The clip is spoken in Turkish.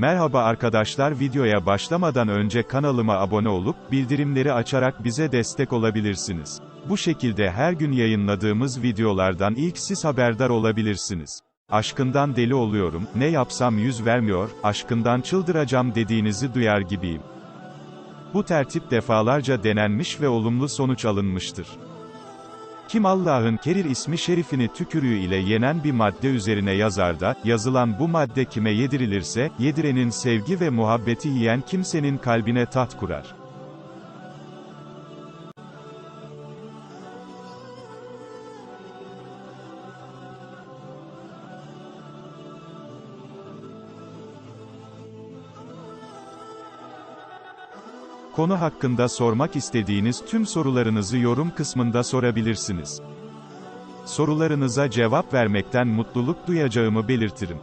Merhaba arkadaşlar videoya başlamadan önce kanalıma abone olup, bildirimleri açarak bize destek olabilirsiniz. Bu şekilde her gün yayınladığımız videolardan ilk siz haberdar olabilirsiniz. Aşkından deli oluyorum, ne yapsam yüz vermiyor, aşkından çıldıracağım dediğinizi duyar gibiyim. Bu tertip defalarca denenmiş ve olumlu sonuç alınmıştır. Kim Allah'ın Kerir ismi şerifini tükürüğü ile yenen bir madde üzerine yazar da, yazılan bu madde kime yedirilirse, yedirenin sevgi ve muhabbeti yiyen kimsenin kalbine taht kurar. Konu hakkında sormak istediğiniz tüm sorularınızı yorum kısmında sorabilirsiniz. Sorularınıza cevap vermekten mutluluk duyacağımı belirtirim.